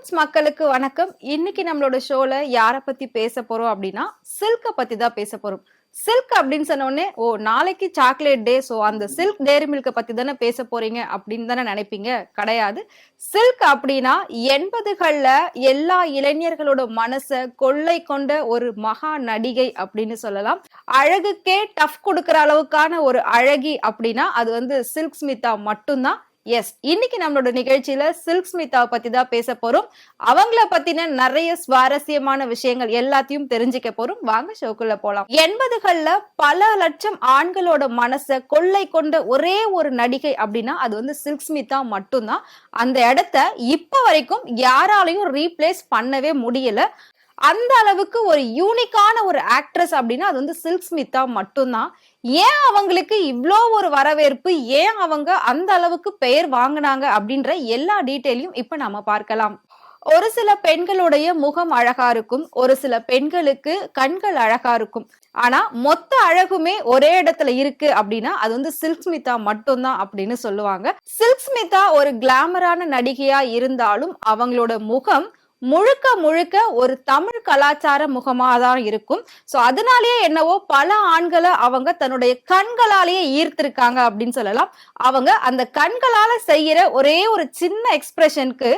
Roots மக்களுக்கு வணக்கம். இன்னைக்கு நம்மளோட ஷோல யார பத்தி பேச போறோம் அப்படின்னா சில்க பத்தி தான் பேச போறோம். சில்க் அப்படின்னு சொன்ன ஓ நாளைக்கு சாக்லேட் டே ஸோ அந்த சில்க் டேரி மில்கை பத்தி தானே பேச போறீங்க அப்படின்னு தானே நினைப்பீங்க? கிடையாது. சில்க் அப்படின்னா எண்பதுகள்ல எல்லா இளைஞர்களோட மனசை கொள்ளை கொண்ட ஒரு மகா நடிகை அப்படின்னு சொல்லலாம். அழகுக்கே டஃப் கொடுக்குற அளவுக்கான ஒரு அழகி அப்படின்னா அது வந்து சில்க் ஸ்மிதா மட்டும்தான். எஸ் இன்னைக்கு நம்மளோட நிகழ்ச்சியில சில்க் ஸ்மிதாவை பத்தி தான் பேச போறோம். அவங்கள பத்தின நிறைய சுவாரஸ்யமான விஷயங்கள் எல்லாத்தையும் தெரிஞ்சுக்க போறோம். வாங்க ஷோக்குள்ள போலாம். எண்பதுகள்ல பல லட்சம் ஆண்களோட மனசை கொள்ளை கொண்ட ஒரே ஒரு நடிகை அப்படின்னா அது வந்து சில்க் ஸ்மிதா மட்டும்தான். அந்த இடத்த இப்ப வரைக்கும் யாராலையும் ரீப்ளேஸ் பண்ணவே முடியல. அந்த அளவுக்கு ஒரு யூனிக்கான ஒரு ஆக்ட்ரஸ் அப்படின்னா அது வந்து சில்க் ஸ்மிதா மட்டும்தான். ஏன் அவங்களுக்கு இவ்வளோ ஒரு வரவேற்பு? ஏன் அவங்க அந்த அளவுக்கு பெயர் வாங்கினாங்க? அப்படின்ற எல்லா டீட்டெயிலையும் இப்ப நாம பார்க்கலாம். ஒரு சில பெண்களுடைய முகம் அழகா இருக்கும். ஒரு சில பெண்களுக்கு கண்கள் அழகா இருக்கும். ஆனா மொத்த அழகுமே ஒரே இடத்துல இருக்கு அப்படின்னா அது வந்து சில்க் ஸ்மிதா மட்டும்தான் அப்படின்னு சொல்லுவாங்க. சில்க் ஸ்மிதா ஒரு கிளாமரான நடிகையா இருந்தாலும் அவங்களோட முகம் முழுக்க முழுக்க ஒரு தமிழ் கலாச்சார முகமாக தான் இருக்கும். ஸோ அதனாலேயே என்னவோ பல ஆண்களை அவங்க தன்னுடைய கண்களாலேயே ஈர்த்திருக்காங்க அப்படின்னு சொல்லலாம். அவங்க அந்த கண்களால செய்யற ஒரே ஒரு சின்ன எக்ஸ்பிரஷனுக்கு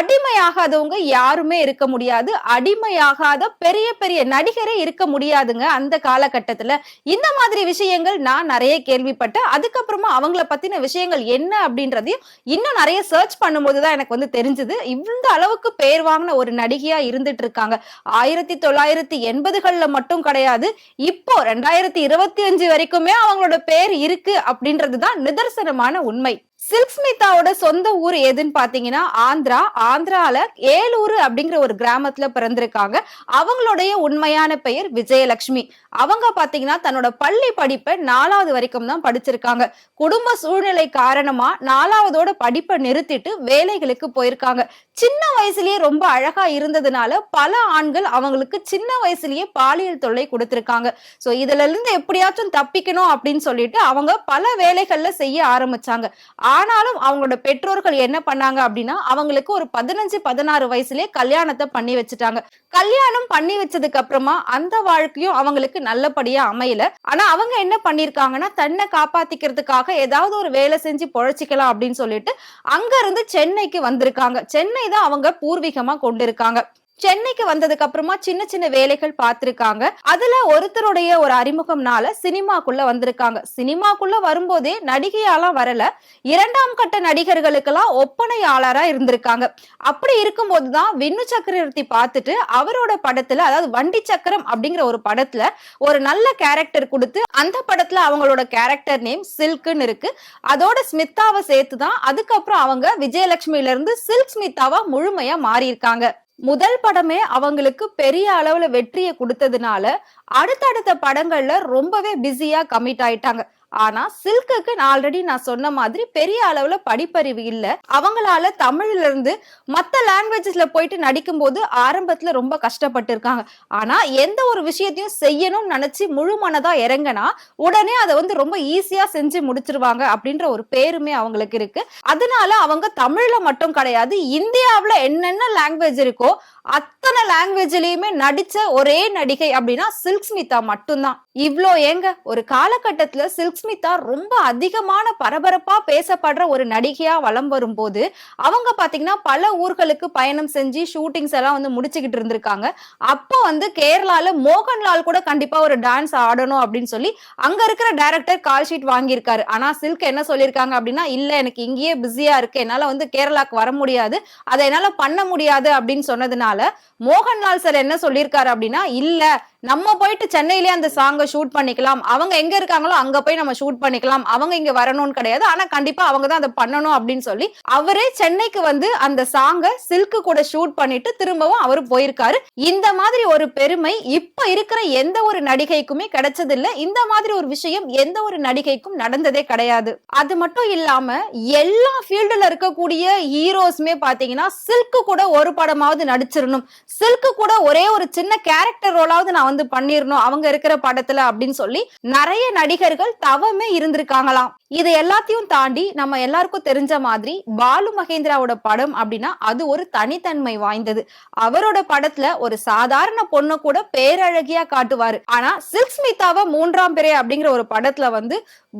அடிமையாகாதவங்க யாருமே இருக்க முடியாது. அடிமையாகாத பெரிய பெரிய நடிகரே இருக்க முடியாதுங்க அந்த காலகட்டத்துல. இந்த மாதிரி விஷயங்கள் நான் நிறைய கேள்விப்பட்டேன். அதுக்கப்புறமா அவங்கள பத்தின விஷயங்கள் என்ன அப்படின்றதையும் இன்னும் நிறைய சர்ச் பண்ணும்போது தான் எனக்கு வந்து தெரிஞ்சது. இந்த அளவுக்கு பேர் வாங்கின ஒரு நடிகையா இருந்துட்டு இருக்காங்க ஆயிரத்தி தொள்ளாயிரத்தி எண்பதுகள்ல மட்டும் கிடையாது. இப்போ ரெண்டாயிரத்தி இருபத்தி அஞ்சு வரைக்குமே அவங்களோட பேர் இருக்கு அப்படின்றதுதான் நிதர்சனமான உண்மை. சில்க் ஸ்மிதாவோட சொந்த ஊர் எதுன்னு பாத்தீங்கன்னா ஆந்திரா. ஆந்திரால ஏலூர் அப்படிங்கிற ஒரு கிராமத்துல பிறந்திருக்காங்க. அவங்களுடைய உண்மையான பெயர் விஜயலட்சுமி. அவங்க பாத்தீங்கன்னா தன்னோட பள்ளி படிப்பை நாலாவது வரைக்கும் தான் படிச்சிருக்காங்க. குடும்ப சூழ்நிலை காரணமா நாலாவதோட படிப்பை நிறுத்திட்டு வேலைகளுக்கு போயிருக்காங்க. சின்ன வயசுலயே ரொம்ப அழகா இருந்ததுனால பல ஆண்கள் அவங்களுக்கு சின்ன வயசுலயே பாலியல் தொல்லை கொடுத்திருக்காங்க. சோ இதுல இருந்து எப்படியாச்சும் தப்பிக்கணும் அப்படின்னு சொல்லிட்டு அவங்க பல வேலைகள்ல செய்ய ஆரம்பிச்சாங்க. ஆனாலும் அவங்களோட பெற்றோர்கள் என்ன பண்ணாங்க அப்படின்னா அவங்களுக்கு ஒரு பதினஞ்சு பதினாறு வயசுலயே கல்யாணத்தை பண்ணி வச்சுட்டாங்க. கல்யாணம் பண்ணி வச்சதுக்கு அப்புறமா அந்த வாழ்க்கையும் அவங்களுக்கு நல்லபடியா அமையல. ஆனா அவங்க என்ன பண்ணிருக்காங்கன்னா தன்னை காப்பாத்திக்கிறதுக்காக ஏதாவது ஒரு வேலை செஞ்சு பொழைச்சிக்கலாம் அப்படின்னு சொல்லிட்டு அங்க இருந்து சென்னைக்கு வந்திருக்காங்க. சென்னை தான் அவங்க பூர்வீகமா கொண்டிருக்காங்க. சென்னைக்கு வந்ததுக்கு அப்புறமா சின்ன சின்ன வேலைகள் பார்த்திருக்காங்க. அதுல ஒருத்தருடைய ஒரு அறிமுகம்னால சினிமாக்குள்ள வந்திருக்காங்க. சினிமாக்குள்ள வரும்போதே நடிகையாலாம் வரல. இரண்டாம் கட்ட நடிகர்களுக்கெல்லாம் ஒப்பனையாளரா இருந்திருக்காங்க. அப்படி இருக்கும்போதுதான் விண்ணு சக்கரவர்த்தி பார்த்துட்டு அவரோட படத்துல அதாவது வண்டி சக்கரம் அப்படிங்கிற ஒரு படத்துல ஒரு நல்ல கேரக்டர் கொடுத்து அந்த படத்துல அவங்களோட கேரக்டர் நேம் சில்க்னு இருக்கு. அதோட ஸ்மித்தாவை சேர்த்து தான் அதுக்கப்புறம் அவங்க விஜயலட்சுமியில இருந்து சில்க் ஸ்மித்தாவா முழுமையா மாறியிருக்காங்க. முதல் படமே அவங்களுக்கு பெரிய அளவுல வெற்றியை கொடுத்ததுனால அடுத்தடுத்த படங்கள்ல ரொம்பவே பிஸியா கமிட் ஆயிட்டாங்க. ஆனா சில்க்குக்கு நான் ஆல்ரெடி நான் சொன்ன மாதிரி பெரிய அளவுல படிப்பறிவு இல்ல. அவங்களால தமிழ்ல இருந்து மத்த லாங்குவேஜஸ்ல போயிட்டு நடிக்கும் போது ஆரம்பத்துல ரொம்ப கஷ்டப்பட்டு இருக்காங்க ஆனா எந்த ஒரு விஷயத்தையும் செய்யணும்னு நினைச்சு முழு மனதா இறங்கினா உடனே அதை வந்து ரொம்ப ஈஸியா செஞ்சு முடிச்சிருவாங்க அப்படின்ற ஒரு பேருமே அவங்களுக்கு இருக்கு. அதனால அவங்க தமிழ்ல மட்டும் கிடையாது இந்தியாவில என்னென்ன லாங்குவேஜ் இருக்கோ அத்தனை லாங்குவேஜ்லயுமே நடிச்ச ஒரே நடிகை அப்படின்னா சில்க் ஸ்மிதா மட்டும்தான். இவ்ளோ ஏங்க? ஒரு காலகட்டத்துல சில்க்ஸ்மிதா ரொம்ப அதிகமான பரபரப்பா பேசப்படுற ஒரு நடிகையா வலம் வரும்போது அவங்க பாத்தீங்கன்னா பல ஊர்களுக்கு பயணம் செஞ்சு ஷூட்டிங்ஸ் எல்லாம் வந்து முடிச்சுக்கிட்டு இருந்திருக்காங்க. அப்போ வந்து கேரளால மோகன்லால் கூட கண்டிப்பா ஒரு டான்ஸ் ஆடணும் அப்படின்னு சொல்லி அங்க இருக்கிற டைரக்டர் கால் ஷீட் வாங்கியிருக்காரு. ஆனா சில்க் என்ன சொல்லியிருக்காங்க அப்படின்னா இல்ல எனக்கு இங்கேயே பிஸியா இருக்கு. என்னால வந்து கேரளாக்கு வர முடியாது. அதை என்னால பண்ண முடியாது. அப்படின்னு சொன்னதுனால மோகன்லால் சார் என்ன சொல்லியிருக்காரு அப்படின்னா இல்ல நம்ம போயிட்டு சென்னையிலேயே அந்த சாங்கை ஷூட் பண்ணிக்கலாம். அவங்க எங்க இருக்காங்களோ அங்க போய் நம்ம ஷூட் பண்ணிக்கலாம். அவங்க இங்க வரணும்னு கிடையாது. ஆனா கண்டிப்பா அவங்க தான் அதை பண்ணணும் அப்படின்னு சொல்லி அவரே சென்னைக்கு வந்து அந்த சாங்கை சில்க்கு கூட ஷூட் பண்ணிட்டு திரும்பவும் அவர் போயிருக்காரு. இந்த மாதிரி ஒரு பெருமை இப்ப இருக்கிற எந்த ஒரு நடிகைக்குமே கிடைச்சதில்ல. இந்த மாதிரி ஒரு விஷயம் எந்த ஒரு நடிகைக்கும் நடந்ததே கிடையாது. அது மட்டும் இல்லாம எல்லா ஃபீல்டுல இருக்கக்கூடிய ஹீரோஸ்மே பாத்தீங்கன்னா சில்க்கு கூட ஒரு படமாவது நடிச்சிடணும் சில்க்கு கூட ஒரே ஒரு சின்ன கேரக்டர் ரோலாவது நான் நான் வந்து பண்ணிரணும் அவங்க இருக்கிற படத்துல அப்படின்னு சொல்லி நிறைய நடிகர்கள் தவமே இருந்திருக்காங்களாம். இது எல்லாத்தையும் தாண்டி நம்ம எல்லாருக்கும் தெரிஞ்ச மாதிரி பாலு மகேந்திராவோட படம் அப்படின்னா அது ஒரு தனித்தன்மை வாய்ந்தது. அவரோட படத்துல ஒரு சாதாரண பொண்ணை கூட பேரழகியா காட்டுவாரு. ஆனா சில்க் ஸ்மிதாவை மூன்றாம் பிறை அப்படிங்கிற ஒரு படத்துல வந்து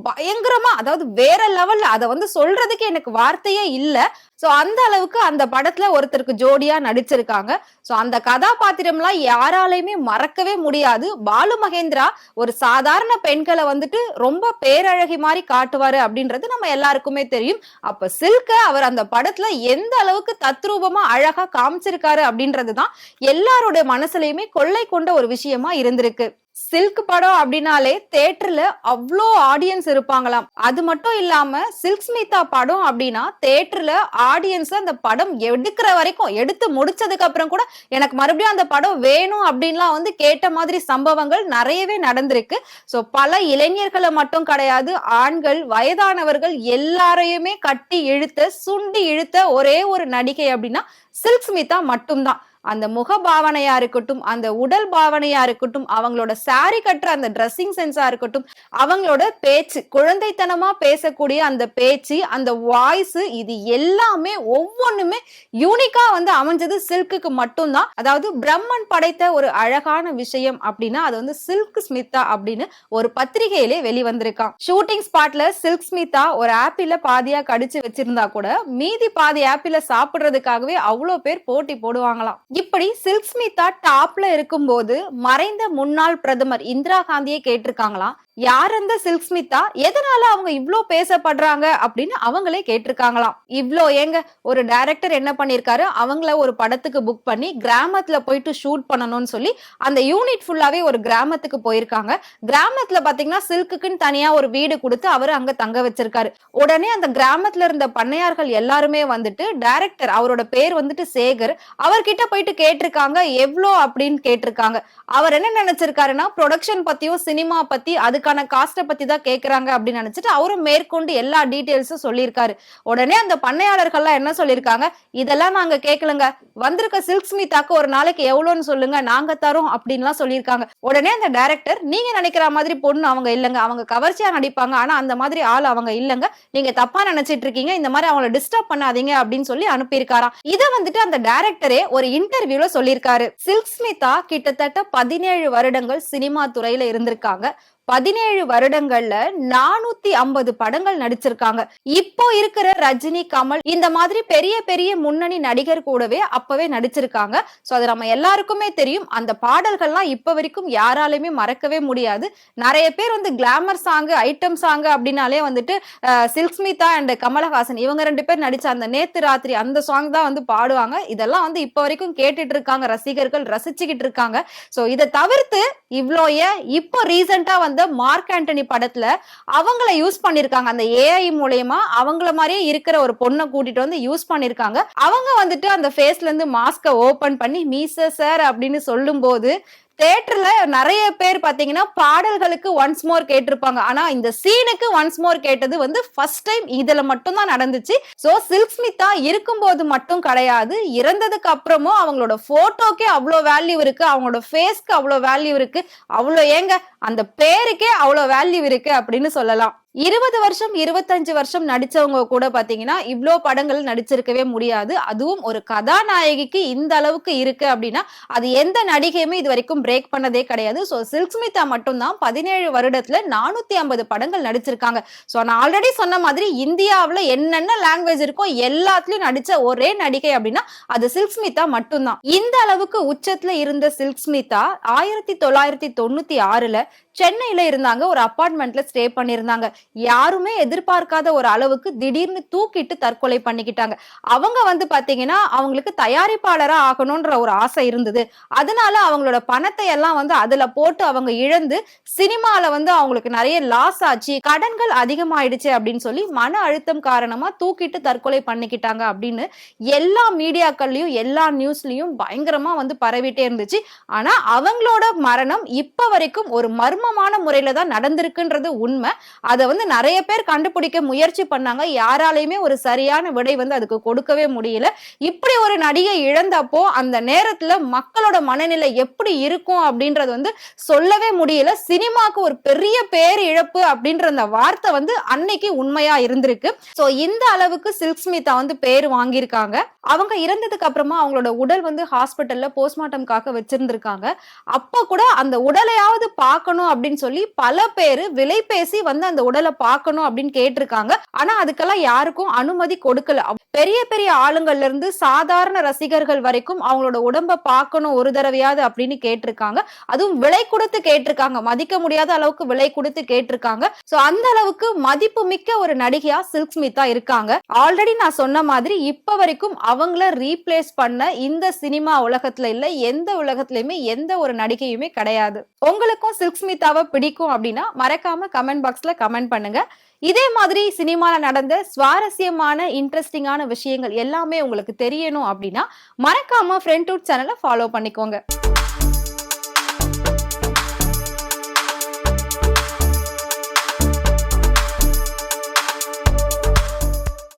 பயங்கரமா அதாவது வேற லெவல்ல அதை வந்து சொல்றதுக்கு எனக்கு வார்த்தையே இல்லை. சோ அந்த அளவுக்கு அந்த படத்துல ஒருத்தருக்கு ஜோடியா நடிச்சிருக்காங்க. சோ அந்த கதாபாத்திரம்லாம் யாராலையுமே மறக்கவே முடியாது. பாலு மகேந்திரா ஒரு சாதாரண பெண்களை வந்துட்டு ரொம்ப பேரழகி மாதிரி காட்டுவாரு அப்படின்றது நம்ம எல்லாருக்குமே தெரியும். அப்ப சில்க அவர் அந்த படத்துல எந்த அளவுக்கு தத்ரூபமா அழகா காமிச்சிருக்காரு அப்படின்றதுதான் எல்லாருடைய மனசுலயுமே கொள்ளை கொண்ட ஒரு விஷயமா இருந்திருக்கு. சில்க் படம் அப்படின்னாலே தேட்டர்ல அவ்வளோ ஆடியன்ஸ் இருப்பாங்களாம். அது மட்டும் இல்லாம சில்க் ஸ்மிதா படம் அப்படின்னா தேட்டர்ல ஆடியன்ஸ் அந்த படம் எடுக்கிற வரைக்கும் எடுத்து முடிச்சதுக்கு அப்புறம் கூட எனக்கு மறுபடியும் அந்த படம் வேணும் அப்படின்லாம் வந்து கேட்ட மாதிரி சம்பவங்கள் நிறையவே நடந்திருக்கு. ஸோ பல இளைஞர்களை மட்டும் கிடையாது ஆண்கள் வயதானவர்கள் எல்லாரையுமே கட்டி இழுத்த சுண்டி இழுத்த ஒரே ஒரு நடிகை அப்படின்னா சில்க் ஸ்மிதா மட்டும்தான். அந்த முக பாவனையா இருக்கட்டும் அந்த உடல் பாவனையா இருக்கட்டும் அவங்களோட சாரி கட்டுற அந்த ட்ரெஸ்ஸிங் சென்ஸா இருக்கட்டும் அவங்களோட பேச்சு குழந்தைத்தனமா பேசக்கூடிய அந்த பேச்சு அந்த வாய்ஸ் இது எல்லாமே ஒவ்வொன்றுமே யூனிக்கா வந்து அமைஞ்சது சில்க்குக்கு மட்டும்தான். அதாவது பிரம்மன் படைத்த ஒரு அழகான விஷயம் அப்படின்னா அது வந்து சில்க் ஸ்மிதா அப்படின்னு ஒரு பத்திரிகையிலே வெளிவந்திருக்கான் ஷூட்டிங் ஸ்பாட்ல சில்க் ஸ்மிதா ஒரு ஆப்பிள பாதியா கடிச்சு வச்சிருந்தா கூட மீதி பாதி ஆப்பிள சாப்பிடுறதுக்காகவே அவ்வளோ பேர் போட்டி போடுவாங்களாம். இப்படி சில்க் ஸ்மிதா டாப்ல இருக்கும்போது மறைந்த முன்னாள் பிரதமர் இந்திரா காந்தியை கேட்டிருக்காங்களாம் யார் அந்த சில்க் ஸ்மிதா எதனால அவங்க இவ்ளோ பேசப்படுறாங்க அப்படின்னு அவங்களே கேட்டிருக்காங்களாம். இவ்ளோ ஏங்க ஒரு டைரக்டர் என்ன பண்ணிருக்காரு? அவங்கள ஒரு படத்துக்கு புக் பண்ணி கிராமத்துல போயிட்டு ஷூட் பண்ணணும்னு சொல்லி அந்த யூனிட் ஃபுல்லாவே ஒரு கிராமத்துக்கு போயிருக்காங்க. கிராமத்துல பாத்தீங்கன்னா சில்க்குக்குன்னு தனியா ஒரு வீடு கொடுத்து அவர் அங்க தங்க வச்சிருக்காரு. உடனே அந்த கிராமத்துல இருந்த பண்ணையார்கள் எல்லாருமே வந்துட்டு டைரக்டர் அவரோட பேர் வந்துட்டு சேகர் அவர்கிட்ட போயிட்டு கேட்டிருக்காங்க. எவ்வளோ அப்படின்னு கேட்டிருக்காங்க. அவர் என்ன நினைச்சிருக்காருன்னா ப்ரொடக்ஷன் பத்தியும் சினிமா பத்தி அதுக்கான காஸ்ட பத்தி தான் கேட்கறாங்க அப்படின்னு நினைச்சிட்டு அவரும் மேற்கொண்டு எல்லா டீட்டெயில்ஸும் சொல்லியிருக்காரு. உடனே அந்த பண்ணையாளர்கள்லாம் என்ன சொல்லியிருக்காங்க? இதெல்லாம் நாங்க கேட்கலங்க வந்திருக்க சில்க் ஸ்மிதாக்கு ஒரு நாளைக்கு எவ்வளோன்னு சொல்லுங்க. நாங்க தரோம் அப்படின்லாம் சொல்லியிருக்காங்க. உடனே அந்த டைரக்டர் நீங்க நினைக்கிற மாதிரி பொண்ணு அவங்க இல்லைங்க. அவங்க கவர்ச்சியா நடிப்பாங்க. ஆனா அந்த மாதிரி ஆள் அவங்க இல்லைங்க. நீங்க தப்பா நினைச்சிட்டு இருக்கீங்க. இந்த மாதிரி அவங்கள டிஸ்டர்ப் பண்ணாதீங்க அப்படின்னு சொல்லி அனுப்பியிருக்காராம். இதை வந்துட்டு அந்த டைரக்டரே ஒரு இன்டர்வியூல சொல்லியிருக்காரு. சில்க் ஸ்மிதா கிட்டத்தட்ட பதினேழு வருடங்கள் சினிமா துறையில இருந்திருக்காங்க. பதினேழு வருடங்கள்ல நானூத்தி ஐம்பது படங்கள் நடிச்சிருக்காங்க. இப்போ இருக்கிற ரஜினி கமல் இந்த மாதிரி பெரிய பெரிய முன்னணி நடிகர் கூடவே அப்பவே நடிச்சிருக்காங்க. சோ அது நம்ம எல்லாருக்குமே தெரியும். அந்த பாடல்கள்லாம் இப்ப வரைக்கும் யாராலையுமே மறக்கவே முடியாது. நிறைய பேர் வந்து கிளாமர் சாங் ஐட்டம் சாங் அப்படின்னாலே வந்துட்டு சில்க் ஸ்மிதா அண்ட் கமலஹாசன் இவங்க ரெண்டு பேர் நடிச்ச அந்த நேத்து ராத்திரி அந்த சாங் தான் வந்து பாடுவாங்க. இதெல்லாம் வந்து இப்ப வரைக்கும் கேட்டுட்டு இருக்காங்க ரசிகர்கள் ரசிச்சுக்கிட்டு இருக்காங்க. சோ இதை தவிர்த்து இவ்வளோ ஏன் இப்போ ரீசெண்டா வந்து மார்க் ஆண்டனி படத்துல அவங்கள யூஸ் பண்ணிருக்காங்க. அந்த ஏஐ மூலயமா அவங்கள மாதிரியே இருக்கிற ஒரு பொண்ணை கூட்டிட்டு வந்து யூஸ் பண்ணிருக்காங்க. அவங்க வந்துட்டு அந்த ஃபேஸ்ல இருந்து மாஸ்க ஓபன் பண்ணி மீச சார் அப்படின்னு சொல்லும் போது தேட்டர்ல நிறைய பேர் பாத்தீங்கன்னா பாடல்களுக்கு ஒன்ஸ் மோர் கேட்டிருப்பாங்க. ஆனா இந்த சீனுக்கு ஒன்ஸ் மோர் கேட்டது வந்து ஃபர்ஸ்ட் டைம் இதுல மட்டும் தான் நடந்துச்சு. சோ சில்க் ஸ்மிதா இருக்கும்போது மட்டும் கிடையாது. இறந்ததுக்கு அப்புறமும் அவங்களோட போட்டோக்கே அவ்வளோ வேல்யூ இருக்கு. அவங்களோட ஃபேஸ்க்கு அவ்வளோ வேல்யூ இருக்கு. அவ்வளோ ஏங்க அந்த பேருக்கே அவ்வளோ வேல்யூ இருக்கு அப்படின்னு சொல்லலாம். இருபது வருஷம் இருபத்தஞ்சு வருஷம் நடிச்சவங்க கூட பாத்தீங்கன்னா இவ்வளோ படங்கள் நடிச்சிருக்கவே முடியாது. அதுவும் ஒரு கதாநாயகிக்கு இந்த அளவுக்கு இருக்கு அப்படின்னா அது எந்த நடிகையுமே இது வரைக்கும் பிரேக் பண்ணதே கிடையாது. ஸோ சில்க் ஸ்மிதா மட்டும்தான் பதினேழு வருடத்துல நானூத்தி ஐம்பது படங்கள் நடிச்சிருக்காங்க. ஸோ நான் ஆல்ரெடி சொன்ன மாதிரி இந்தியாவில் என்னென்ன லாங்குவேஜ் இருக்கோ எல்லாத்துலயும் நடிச்ச ஒரே நடிகை அப்படின்னா அது சில்க் ஸ்மிதா மட்டும்தான். இந்த அளவுக்கு உச்சத்துல இருந்த சில்க் ஸ்மிதா ஆயிரத்தி தொள்ளாயிரத்தி தொண்ணூத்தி ஆறுல சென்னையில இருந்தாங்க ஒரு அபார்ட்மெண்ட்ல ஸ்டே பண்ணியிருந்தாங்க. யாருமே எதிர்பார்க்காத ஒரு அளவுக்கு திடீர்னு தூக்கிட்டு தற்கொலை பண்ணிக்கிட்டாங்க. அவங்க வந்து பாத்தீங்கன்னா அவங்களுக்கு தயாரிப்பாளரா ஆகணும்ன்ற ஒரு ஆசை இருந்தது. அதனால அவங்களோட பணத்தை எல்லாம் வந்து அதுல போட்டு அவங்க இழந்து சினிமால வந்து அவங்களுக்கு நிறைய லாஸ் ஆச்சு கடன்கள் அதிகமாயிடுச்சு அப்படின்னு சொல்லி மன அழுத்தம் காரணமா தூக்கிட்டு தற்கொலை பண்ணிக்கிட்டாங்க அப்படின்னு எல்லா மீடியாக்கள்லயும் எல்லா நியூஸ்லயும் பயங்கரமா வந்து பரவிட்டே இருந்துச்சு. ஆனா அவங்களோட மரணம் இப்ப வரைக்கும் ஒரு மர்ம மர்மமான முறையில தான் நடந்திருக்குன்றது உண்மை. அதை வந்து நிறைய பேர் கண்டுபிடிக்க முயற்சி பண்ணாங்க. யாராலையுமே ஒரு சரியான விடை வந்து அதுக்கு கொடுக்கவே முடியல. இப்படி ஒரு நடிகை இழந்தப்போ அந்த நேரத்துல மக்களோட மனநிலை எப்படி இருக்கும் அப்படின்றது வந்து சொல்லவே முடியல. சினிமாக்கு ஒரு பெரிய பேர் இழப்பு அப்படின்ற அந்த வார்த்தை வந்து அன்னைக்கு உண்மையா இருந்திருக்கு. சோ இந்த அளவுக்கு சில்க் ஸ்மிதா வந்து பேர் வாங்கியிருக்காங்க. அவங்க இறந்ததுக்கு அப்புறமா அவங்களோட உடல் வந்து ஹாஸ்பிட்டல்ல போஸ்ட்மார்ட்டம்காக வச்சிருந்திருக்காங்க. அப்ப கூட அந்த உடலையாவது பார்க்கணும் அப்படின்னு சொல்லி பல பேர் விலை பேசி வந்து அந்த உடலை பார்க்கணும் அப்படின்னு கேட்டிருக்காங்க. ஆனா அதுக்கெல்லாம் யாருக்கும் அனுமதி கொடுக்கல. பெரிய பெரிய ஆளுங்கள்ல இருந்து சாதாரண ரசிகர்கள் வரைக்கும் அவங்களோட உடம்ப பார்க்கணும் ஒரு தடவையாவது அப்படின்னு கேட்டிருக்காங்க. அதுவும் விலை கொடுத்து கேட்டிருக்காங்க. மதிக்க முடியாத அளவுக்கு விலை கொடுத்து கேட்டிருக்காங்க. சோ அந்த அளவுக்கு மதிப்பு மிக்க ஒரு நடிகையா சில்க் ஸ்மிதா இருக்காங்க. ஆல்ரெடி நான் சொன்ன மாதிரி இப்ப வரைக்கும் அவங்கள ரீப்ளேஸ் பண்ண இந்த சினிமா உலகத்துல இல்ல எந்த உலகத்திலயுமே எந்த ஒரு நடிகையுமே கிடையாது. உங்களுக்கும் சில்க் ஸ்மிதா ஸ்மிதாவை பிடிக்கும் அப்படின்னா மறக்காம கமெண்ட் பாக்ஸ்ல கமெண்ட் பண்ணுங்க. இதே மாதிரி சினிமால நடந்த சுவாரஸ்யமான இன்ட்ரெஸ்டிங்கான விஷயங்கள் எல்லாமே உங்களுக்கு தெரியணும் அப்படின்னா மறக்காம ஃப்ரெண்ட் டூட் சேனலை ஃபாலோ பண்ணிக்கோங்க.